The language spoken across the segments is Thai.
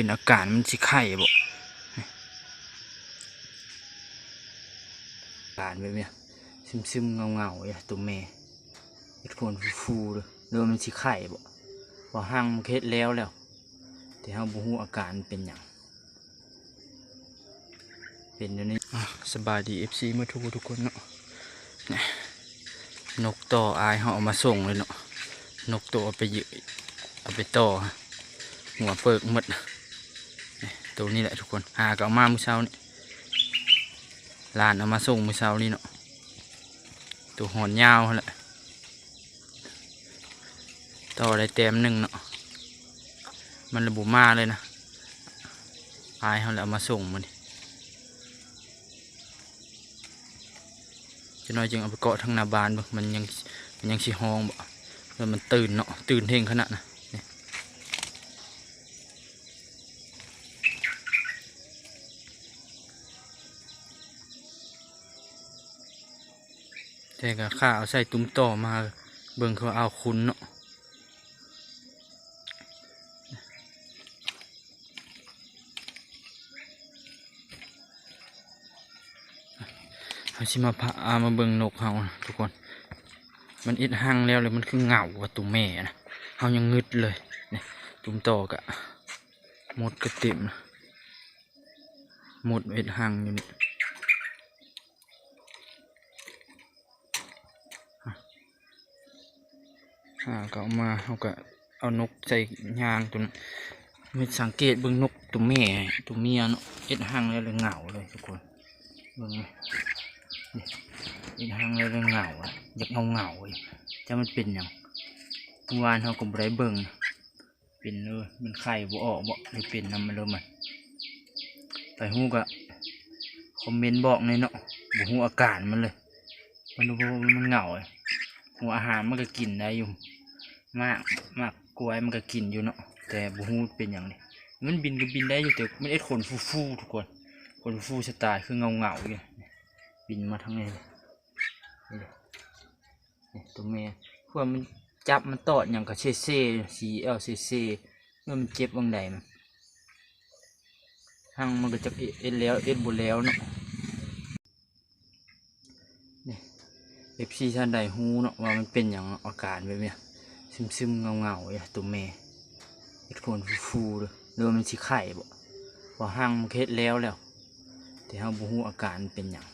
เป็นอาการมันสิไข้บ่อาการแบบเนี้ยซึมซึมเงาเงาๆเนี่ยตัวแม่เฮ็ดคนฟูๆเลยเริ่มมันสิไข้บ่ว่าห้างมันเฮ็ดแล้วแล้ว แต่เฮาบ่ฮู้อาการเป็นหยังเป็นอยู่นี่อะสบายดี FC เมื่อทุกทุกคนเนาะนี่นกต่ออายเฮาเอามาส่งเลยเนาะนกตัวเอาไปยืเอาไปต่อหัวเปิกหมดนี่ ตัวนี้แหละทุกคนหาก็เอามามือเช้านี่ลานเอามาส่งมือเช้านี่เนาะตัวหอนยาวแหละต่อได้เต็มหนึ่งเนาะมันระบุมาเลยนะอายเขาแล้วมาส่งมันจะน้อยจึงเอาไปเกาะทางนาบานบ่มันยังมันยังสีห้องบ่แล้วมันตื่นเนาะตื่นเท่งขนาดนะ แต่ก็ข้าเอาใส่ตุ้มต่อมา เบิ่งเขาเอาคุณเนาะเขาชิมาพาอามาเบิ่งนกเขานะทุกคน มันอิดหังแล้วเลยมันคือเหงาว่าตุ่มแม่นะเขายังงึดเลยนี่ตุ่มโตอกะหมดกระติมนะหมดอิดหังอยู่นี่อะ อ่าก็เอามาเขาก็เอานกใส่ยางตัวนั้นมีสังเกตเบิ่งนกตัวแม่ตัวเมียเนาะเอิดหังแล้วเลยเหงาเลยทุกคนเบิ่งไหมอีกทางเลยเลยเหงาอะอยากเงาเงาเลยจะมันเป็นอย่างเมื่อวานเขาก็บได้เบิ่งเป็นเลยมันไข่บ่ออกบ่เลยเป็นนำมันเลยมันไปฮู้ก็คอมเมนต์บอกในเนาะบ่ฮู้อาการมันเลย มันรู้ว่ามันเหงาเลยหัวอาหารมันก็กินได้อยู่ มากมากกล้วยมันก็กินอยู่เนาะแต่บ่ฮู้เป็นอย่างนี้มันบินก็บินได้อยู่แต่มันเอ็ดขนฟูๆทุกคนขนฟูสไตล์คือเงาเงาอยู่บินมาทั้งนี้เลยนี่ตัวแม่เพื่อมันจับมันตอดอย่างกับเซเซ่สีเอลเซเซ่เมื่อมันเจ็บบางใดมันทางมันก็จะเอ็ดแล้วเอ็ดบุแล้วเนาะนี่เอฟซีท่านใดฮู้เนาะว่ามันเป็นอย่างอาการแบบเนี้ย ซึมซึมๆเงาเงาๆอย่าตัวแม่เอ็ดคนฟูๆเลยเรือมันสิไข่บ่ว่าห้างมันเฮ็ดแล้วแล้ว แต่เราบ่ฮู้อาการเป็นหยัง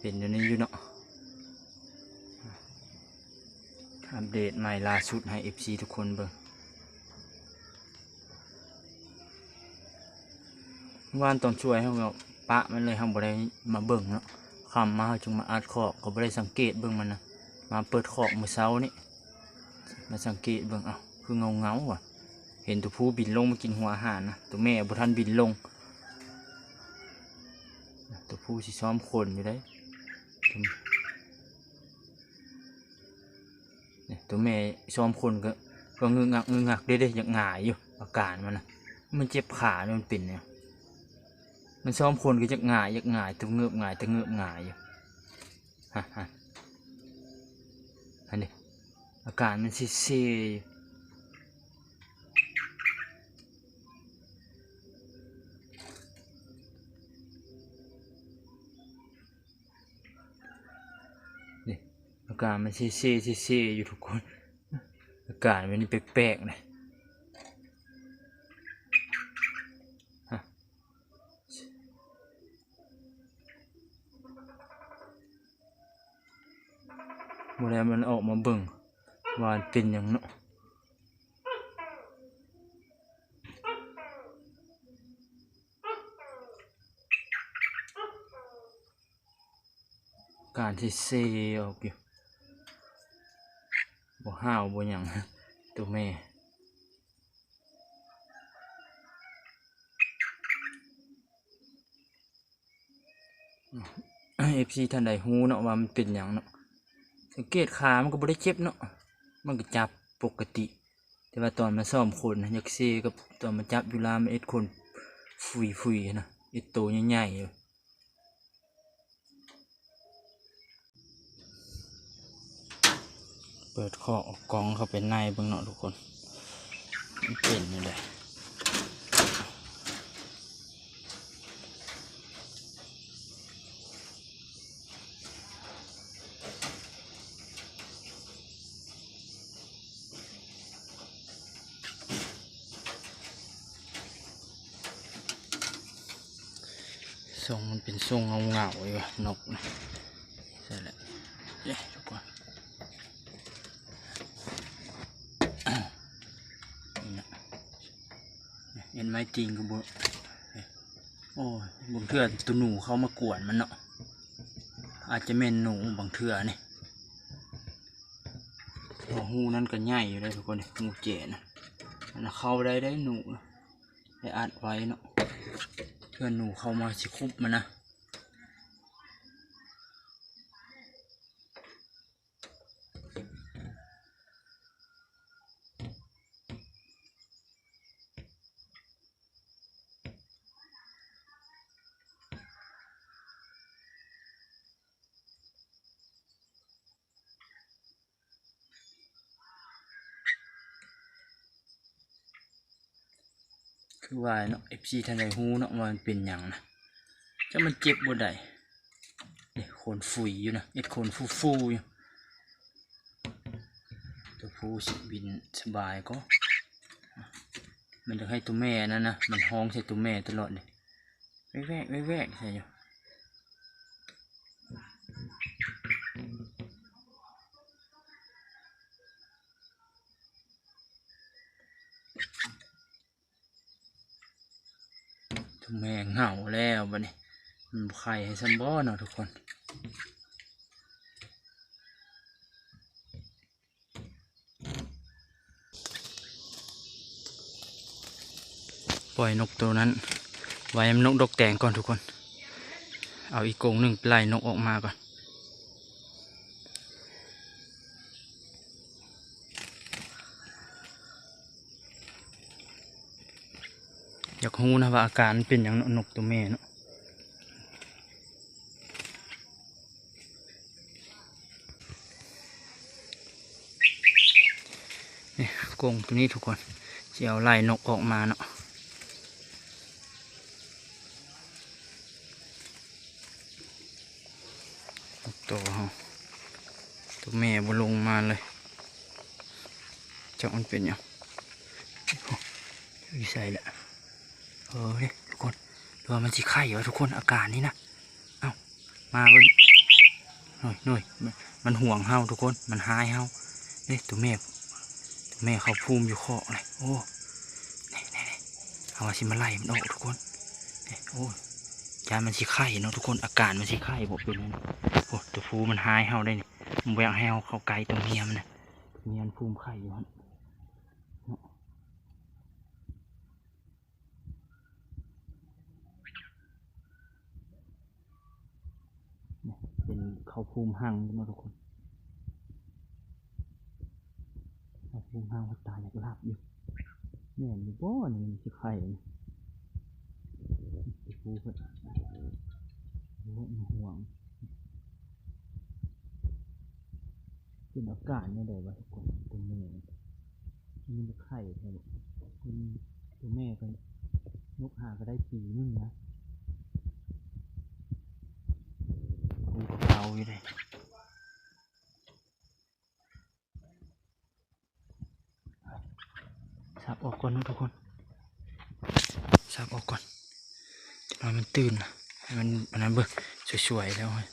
เป็นอยู่ในอยู่เนาะอัปเดตใหม่ล่าสุดให้ FC ทุกคนเบิ่งวานตอนช่วยเขาก็ปะมันเลยเขาบ่ได้มาเบิ่งเนาะคำมาเขาจึงมาอัดคอกก็บ่ได้สังเกตเบิ่งมันนะ มาเปิดคอกเมื่อเช้านี่มาสังเกตเบิ่งเอาคือเงาเงาๆว่ะ เห็นตัวผู้บินลงมากินหัวอาหารนะตัวแม่บ่ทันบินลง ตัวผู้สิซ้อมคนอยู่ได้ตัวแม่ซ้อมคนก็ก็งึกงักงึกงักได้ได้อยากหงายอยู่อาการมันนะมันเจ็บขาเนี่ยมันเป็นเนี่ยมันซ้อมคนก็จะหงายอยากหงายตัวเงือบหงายตัวเงือบหงายอยู่ฮะฮะ อันนี้อากาศมันซีซีอากาศมันซีซีซีซีอยู่ทุกคน อากาศมันแปลกๆนะ เมื่อไรมันออกมาเบิ่งวานเป็นอย่างเนาะการที่เซ่ออกอยู่บ่ห้าวบ่หยังตัวแม่เอฟซีท่านใดฮู้เนาะว่ามันเป็นหยังเนาะ สังเกตขามันก็บ่ได้เจ็บเนาะมันก็จับปกติ แต่ว่าตอนมาซ่อมคนอยากเซกับตอนมาจับอยู่ลามนเอ็ดคนฟุยฟุยๆนะเอ็ดโตใหญ่ๆอยู่เปิดข้อออกกองเข้าไปในเบิ่งเนาะทุกคนเป็นนี่แหละทรงมันเป็น ทรงเงาเงาอยู่นกนะใช่แหละเย้ทุกคนนี่นะเห็นไหมจริงก็บุโอ้ยบางเทื่อตัวหนูเขามากวนมันเนาะอาจจะเป็นหนูบางเทื่อนี่โอ้หูนั่นก็ใหญ่อยู่เลยทุกคนหูเจนะมันเข้าได้ได้หนูนะได้อัดไว้เนาะเพื่อนหนูเข้ามาสิคุบมันนะ คือว่าเนาะ FC ท่านใดฮู้เนาะว่ามันเป็นหยังนะจะมันเจ็บบ่ได้เนี่ยโคนฟุยอยู่นะเอ็ดโคนฟูฟูอยู่ตัวผู้สิบินสบายก็ มันจะให้ตัวแม่นั่นนะมันห้องใส่ตัวแม่ตลอดเลยแวกแวกแวกใส่อยู่ แม่เหงาแล้วบัดนี้มันไข่ให้ซัมบอเนาะทุกคนปล่อยนกตัวนั้น ไว้ให้มันนกดกแตงก่อนทุกคน เอาอีกกงหนึ่งไล่นกออกมาก่อน อยากรู้นะว่าอาการเป็นอย่างนกตัวแม่เนาะนี่กรงตัวนี้ทุกคนเจะเอาไล่นกออกมาเนาะตัวเฮาตัวแม่บลงมาเลยจักมันเป็นยังโอ้ยใส่ละ เออเนี่ยทุกคนดูว่ามันสิไข่เหรอทุกคนอาการนี้นะเอ้ามาเบิ่งหน่อยหน่อยมันห่วงเฮาทุกคนมันหายเฮาเนี่ยตัวแม่ตัวแม่เขาภูมิอยู่คอเลยโอ้นี่นี่นี่เอามาสิมาไล่มันออกทุกคนนี่โอ้ยยานมันสิไข่เนาะทุกคนอาการมันสิไข่บอกเป็นนั่นโอ้ตัวฟูมันหายเฮาได้เนี่ยมันแหวกเฮาเข้าไกลตัวเมียมันนะเมียนภูมิไข่อยู่ฮะเนาะ เขาภูมิหังนะทุกคนเขาภูมิหังเขาตายอยากลับอยู่แม่นอยู่บ่นี่มันสิไข่นี่ตัวฟูเพิ่นโอ้มันห่วงเป็นอากาศไม่ได้ว่าทุกคนตัวแม่นี่มันไข่ครับคุณตัวแม่ก็นกหาก็ได้ปีนึงนะดูกระเพรา อยู่เลยสับออกก่อนนะทุกคนสับออกก่อนจะนอนมันตื่นนะให้มันอันนั้นเบิ่งสวยๆแล้วเฮ้ย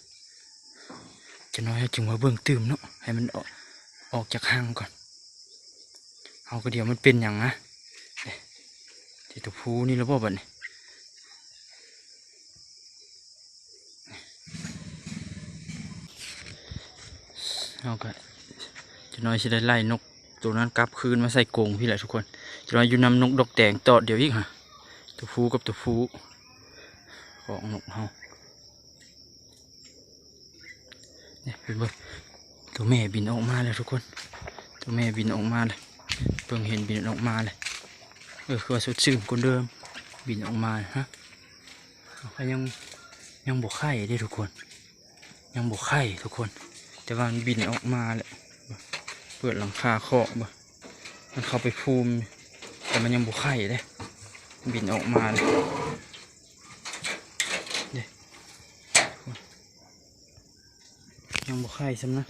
จะน้อยจึงว่าเบิ่งตื่มเนาะให้มันออกออกจากห้างก่อนเอาก็เดี๋ยวมันเป็นอย่างนะที่ตัวผู้นี่แล้วบ่บัดนี้ เอาก็จะน้อยสิได้ไล่นกตัวนั้นกลับคืนมาใส่กรงพี่แหละทุกคนจะน้อยอยู่นำนกดอกแดงต่อเดี๋ยวอีกฮะตัวผู้กับตัวผู้ของนกเฮาเนี่ยเป็นเบิ่งตัวแม่บินออกมาเลยทุกคน ตัวแม่บินออกมาเลยเพิ่งเห็นบินออกมาเลยเออคือว่าสดชื่นคนเดิม บินออกมาฮะเขายังยังบกไข่เด้ทุกคน ยังบกไข่ทุกคน แต่ว่ามันบินออกมาแหละเปิดหลังคาเคาะบ่มันเข้าไปภูมิแต่มันยังบุไข่เลยบินออกมาเลยเด้ยังบุไข่ซ้ำนะ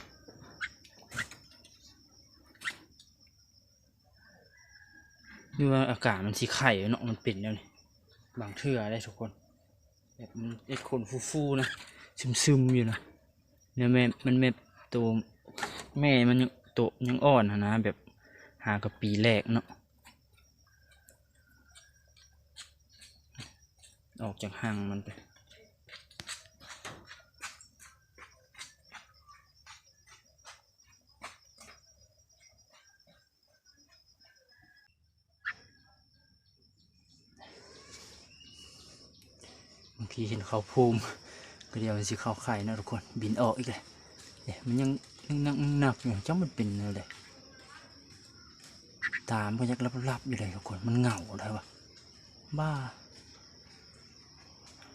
ดูว่าอากาศมันสีไข่เนาะมันเป็นแล้วนี่บางเทื่อได้ทุกคนแบบมันเอ็ดคนฟูๆนะซึมๆอยู่นะ เนี่ยแม่มันแม่ตัวแม่มันยังโตวยังอ่อนนนะแบบหากับปีแรกเนาะออกจากห่างมันไปบางทีเห็นเขาภูมิ ก็เดี๋ยวมันสิเข้าไข่นะทุกคนบินออกอีกเลยเดี๋ยมันยังยังหนักหนักอยู่จ้ามันเป็นอะไรตามก็ยังรับๆอยู่เลยทุกคนมันเหงาเลยวะบ้า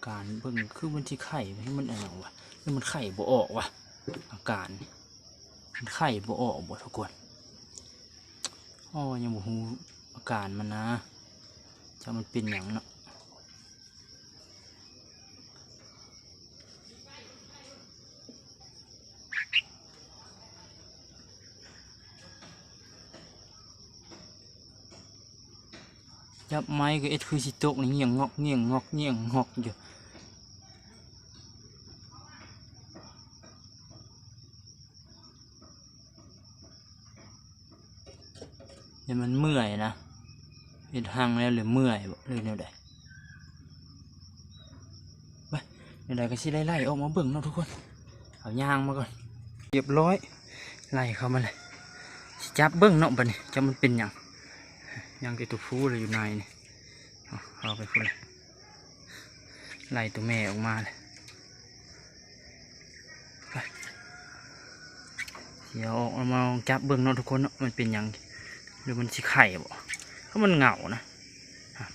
การเบิ่งคือมันที่ไข่ให้มันอะไรวะนี่มันไข่บ่ออกวะอาการมันไข่บ่ออกบ่ทุกคนอ๋อยังบ่ฮู้อาการมันนะจะมันเป็นอย่างเนาะ ยับไม้ก็เอ็ดคือสิโตกนี่เงี่ยงงอกเงี่ยงงอกเงี่ยงงอกอยู่เดี๋ยวมันเมื่อยนะเห็นหังแล้วหรือเมื่อยบ่หรือแนวใดไปแนวใดก็สิไล่ไล่ออกมาเบิ่งเนาะทุกคน เอายางมาก่อนเรียบร้อยไล่เข้ามาเลยสิจับเบิ่งเนาะบัดนี้จะมันเป็นหยังห ยังไอตัวผู้เลยอยู่ในนี่เอาเอาไปพุ่นเลยไล่ตัวแม่ออกมาเลยไปเดี๋ยวเอามาจับเบิ่งเนาะทุกคนเนาะมันเป็นยังหรือมันสิไข่บ่ก็มันเหงานะ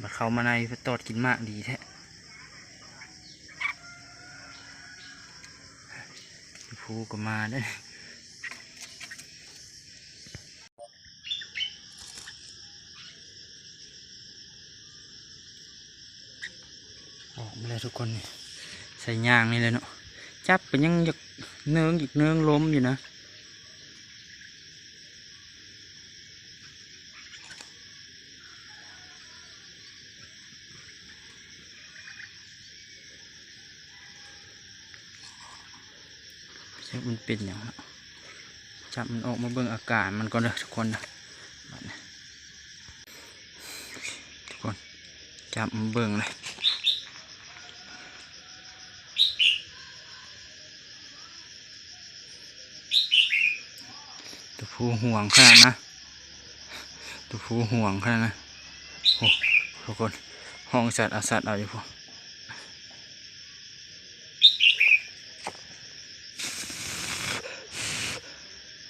มันเข้ามาในตอดกินมากดีแท้ผูก็มาได้อออกมาเลย ทุกคนนี่ใส่ยางนี่เลยเนาะจับไปยังอยากเนืองอยากเนืองล้มอยู่นะเช็คมันเป็นอย่างนั้จับมันออกมาเบิ่งอาการมันก่อนเลยทุกคนนะทุกคนจับมันเบิ่งเลย ผู้ห่วงขนาดนะตัวผู้ห่วงขนาดนะโอ้ทุกคนห้องสัตว์อาสัตว์เอาอยู่พอ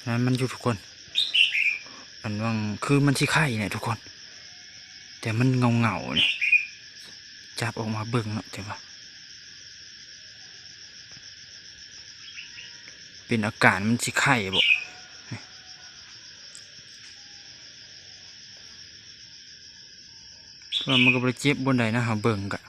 นั้นมันอยู่ทุกคนอันว่างคือมันที่ไข่เนี่ยทุกคน แต่มันเงาเงาเนี่ยจับออกมาเบิ่งเนาะใช่ปะเป็นอาการมันที่ไข่บ่ ว่ามันก็ไปเจ็บบนใดนะหาเบิ่งกะ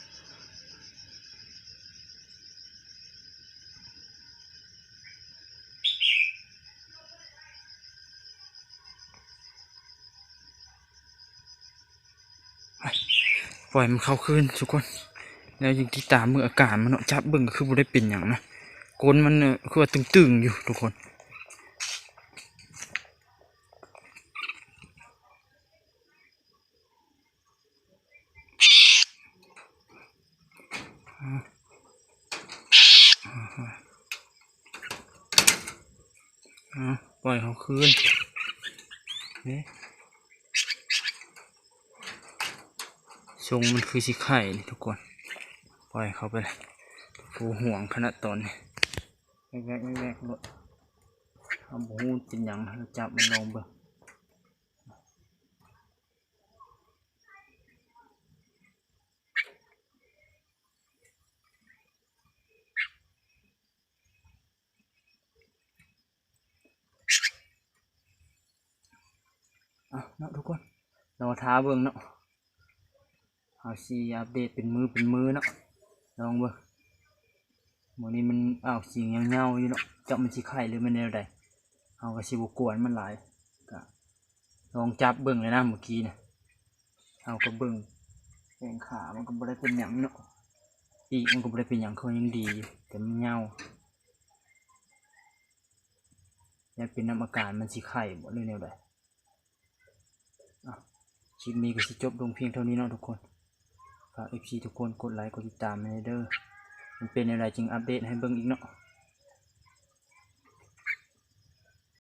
ปล่อยมันเข้าคืนทุกคน แล้วยังที่ตามมืออาการมันเนาะจับเบิ่งก็คือบ่ได้เป็นอย่างนะก้นมันคือว่าตึงๆอยู่ทุกคน อะปล่อยเขาคืนนี่ทรงมันคือสีไข่นี่ทุกคน ปล่อยเขาไปเลยฟูห่วงขนาดตอนนี้แรกๆแรกๆเลยทำหูเป็นยังจับมันลงเบิ่ง เนาะทุกคนเราท้าเบิ่งเนาะเอาสีอัปเดตเป็นมือเป็นมือเนาะลองเบิ่งมื้อนี้มันอ้าวสีเงาๆอยู่เนาะจักมันสิไข่หรือมันแนวใดเอาก็สิบ่กวนมันหลายก็ลองจับเบิ่งเลยนะเมื่อกี้น่ะเอาก็เบิ่งแขงขามันก็บ่ได้เป็นหยังเนาะปีกมันก็บ่ได้เป็นหยังเขายังดีแต่มันเงาอยากเป็นน้ำอากาศมันสิไข่บ่หรือแนวใด คลิปนี้ก็จะจบลงเพียงเท่านี้เนาะทุกคนฝากเอพีทุกคนกดไลค์กดติดตามให้เด้อมันเป็นอะไรจึงอัปเดตให้เบิ่งอีกเนาะ